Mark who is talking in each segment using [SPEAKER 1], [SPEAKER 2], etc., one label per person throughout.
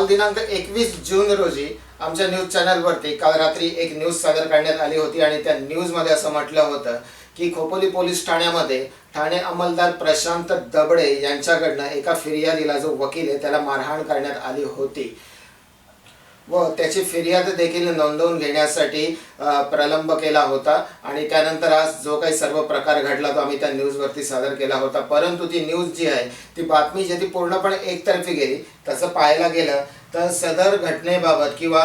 [SPEAKER 1] काल दिनांक एकवीस जून रोजी आमच्या न्यूज चॅनलवरती काल रात्री एक न्यूज सादर करण्यात आली होती आणि त्या न्यूजमध्ये असं म्हटलं होतं की खोपोली पोलीस ठाण्यामध्ये ठाणे अंमलदार प्रशांत दबडे यांच्याकडनं एका फिर्यादीला जो वकील आहे त्याला मारहाण करण्यात आली होती. व त्याची फिर्याद देखील नोंदवून घेण्यासाठी प्रलंब केला होता आणि त्यानंतर आज जो काही सर्व प्रकार घडला तो आम्ही त्या न्यूजवरती सादर केला होता. परंतु ती न्यूज जी आहे ती बातमी जी ती पूर्णपणे एकतर्फी गेली. तसं पाहायला गेलं तर सदर घटनेबाबत किंवा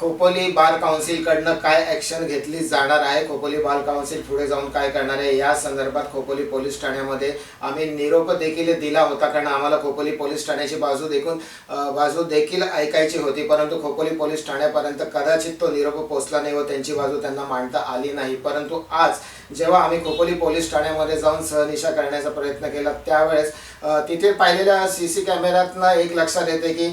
[SPEAKER 1] खोपोली बार काउन्सिलकडनं काय ॲक्शन घेतली जाणार आहे? खोपोली बार काउन्सिल पुढे जाऊन काय करणार आहे? या संदर्भात खोपोली पोलीस ठाण्यामध्ये आम्ही निरोप देखील दिला होता कारण आम्हाला खोपोली पोलीस ठाण्याची बाजू देखून बाजू देखील ऐकायची होती परंतु खोपोली पोलीस ठाण्यापर्यंत कदाचित तो निरोप पोहोचला नाही व त्यांची बाजू त्यांना मांडता आली नाही. परंतु आज जेव्हा आम्ही खोपोली पोलीस ठाण्यामध्ये जाऊन सहनिशा करण्याचा प्रयत्न केला त्यावेळेस तिथे पाहिलेल्या सी सी कॅमेऱ्यातनं एक लक्षात येते की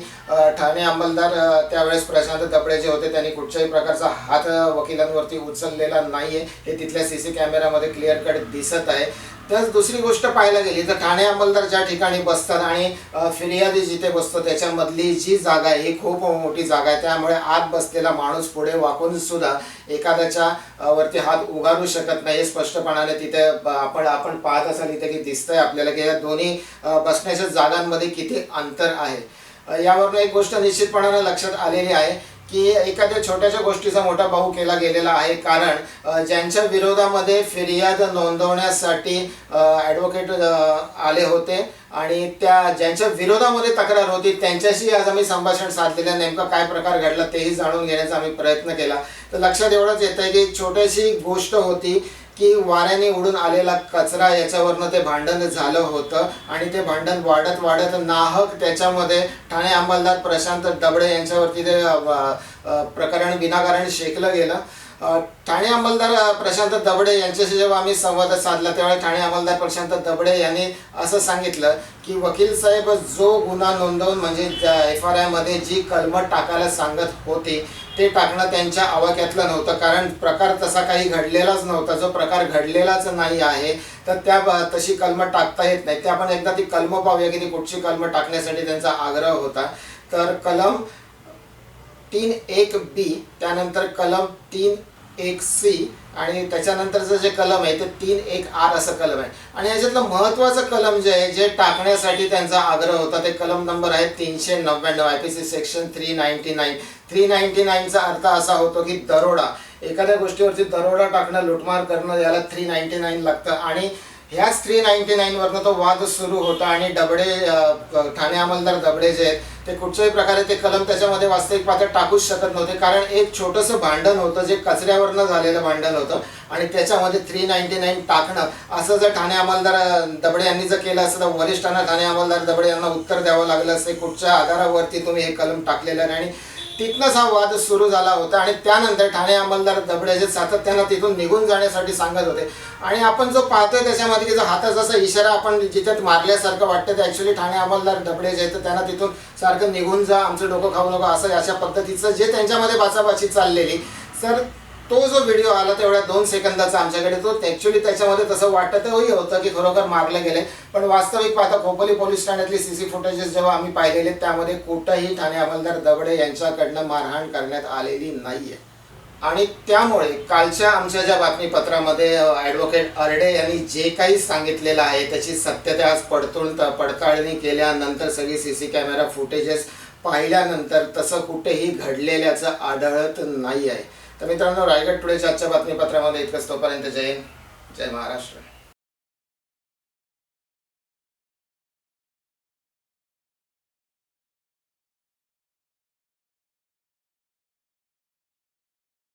[SPEAKER 1] ठाणे अंमलदार त्यावेळेस प्रशांत दबडे जे होते त्यांनी कुठच्याही प्रकारचा हात वकिलांवरती उचललेला नाहीये. हे तिथल्या सी सी कॅमेऱ्यामध्ये क्लिअर कट दिसत आहे. तर दुसरी गोष्ट पाहायला गेली तर ठाणे अंमलदार ज्या ठिकाणी बसतात आणि फिर्यादी जिथे बसतो त्याच्यामधली जी जागा आहे ही खूप मोठी जागा आहे. त्यामुळे आत बसलेला माणूस पुढे वाकून सुद्धा एखाद्याच्या वरती हात उगारू शकत नाही. हे स्पष्टपणाने तिथे आपण आपण पाहत असाल इथे की दिसतंय आपल्याला की या दोन्ही बसण्याच्या जागांमध्ये किती अंतर आहे. यावरून एक गोष्ट निश्चितपणाने लक्षात आलेली आहे की एखाद्या छोट्याशा गोष्टीचा मोठा भाऊ केला गेलेला आहे. कारण ज्यांच्या विरोधामध्ये फिर्याद नोंदवण्यासाठी ॲडव्होकेट आले होते. आणि त्या ज्यांच्या विरोधामध्ये तक्रार होती त्यांच्याशी आज आम्ही संभाषण साधलेलं नेमकं नेमका काय प्रकार घडला तेही जाणून घेण्याचा आम्ही प्रयत्न केला. तर लक्षात एवढंच येतं आहे की छोटीशी गोष्ट होती की वाऱ्याने उडून आलेला कचरा याच्यावरनं ते भांडण झालं होतं आणि ते भांडण वाढत वाढत नाहक त्याच्यामध्ये ठाणे अंमलदार प्रशांत दबडे यांच्यावरती ते प्रकरण विनाकारण शेकलं गेलं. ठाणे अंमलदार प्रशांत दबडे यांच्याशी जेव्हा आम्ही संवाद साधला त्यावेळी ठाणे अंमलदार प्रशांत दबडे यांनी असं सांगितलं की वकील साहेब जो गुन्हा नोंदवून म्हणजे एफ आर आयमध्ये जी कलमं टाकायला सांगत होते ते टाकणं त्यांच्या आवाक्यातलं नव्हतं. कारण प्रकार तसा काही घडलेलाच नव्हता. जो प्रकार घडलेलाच नाही आहे तर त्या ब- तशी कलमं टाकता येत नाही. ते आपण एकदा ती कलमं पाहूया की ती कुठची कलमं टाकण्यासाठी त्यांचा आग्रह होता. तर कलम तीन एक बी त्यानंतर कलम तीन एक सी आणि त्याच्यानंतरचं जे कलम आहे ते तीन एक आर असं कलम आहे. आणि याच्यातलं महत्त्वाचं कलम जे आहे जे टाकण्यासाठी त्यांचा आग्रह होता ते कलम नंबर आहे तीनशे नव्याण्णव I P C section three ninety nine three ninety नाईनचा अर्थ असा होतो की दरोडा. एखाद्या गोष्टीवरती दरोडा टाकणं लुटमार करणं याला थ्री नाईन्टी नाईन लागतं. आणि ह्याच थ्री नाईन्टी नाईनवरनं तो वाद सुरू होता आणि डबडे ठाणे अंमलदार दबडे जे आहेत ते कुठच्याही प्रकारे ते कलम त्याच्यामध्ये वास्तविक पात्र टाकूच शकत नव्हते. कारण एक छोटंसं भांडण होतं जे कचऱ्यावरनं झालेलं भांडण होतं आणि त्याच्यामध्ये थ्री नाईन्टी नाईन टाकणं. असं जर ठाणे अंमलदार दबडे यांनी जर केलं असतं तर वरिष्ठांना ठाणे अंमलदार दबडे यांना उत्तर द्यावं लागलं असतं. कुठच्या आधारावरती तुम्ही हे कलम टाकलेलं आहे? आणि तिथनंच हा वाद सुरू झाला होता आणि त्यानंतर ठाणे अंमलदार दबडे जे सातत्यानं तिथून निघून जाण्यासाठी सांगत होते. आणि आपण जो पाहतोय त्याच्यामध्ये की जो हाता जसा इशारा आपण जिथे मारल्यासारखं वाटतं ते ॲक्च्युली ठाणे अंमलदार दबडे जे आहेत. तर त्यांना तिथून सारखं निघून जा आमचं डोकं खाऊ नको असं अशा पद्धतीचं जे त्यांच्यामध्ये बाचाबाची चाललेली. तर तो जो व्हिडिओ आला तेवढ्या दोन सेकंदाचा आमच्याकडे तो ॲक्च्युली त्याच्यामध्ये तसं वाटतही होतं की खरोखर मारले गेले पण वास्तविक पाहता खोपोली पोलीस ठाण्यातली सी सी फुटेजेस जेव्हा आम्ही पाहिलेले त्यामध्ये कुठंही ठाणे अंमलदार दगडे यांच्याकडनं मारहाण करण्यात आलेली नाहीये. आणि त्यामुळे कालच्या आमच्या ज्या बातमीपत्रामध्ये ॲडव्होकेट अर्डे यांनी जे काही सांगितलेलं आहे त्याची सत्यता आज पडतून पडताळणी केल्यानंतर सगळी सी सी कॅमेरा फुटेजेस पाहिल्यानंतर तसं कुठेही घडलेल्याचं आढळत नाही आहे तर मित्रांनो रायगड टुडेच्या आजच्या बातमीपत्रामध्ये इतकंच. तोपर्यंत जय हिंद जय महाराष्ट्र.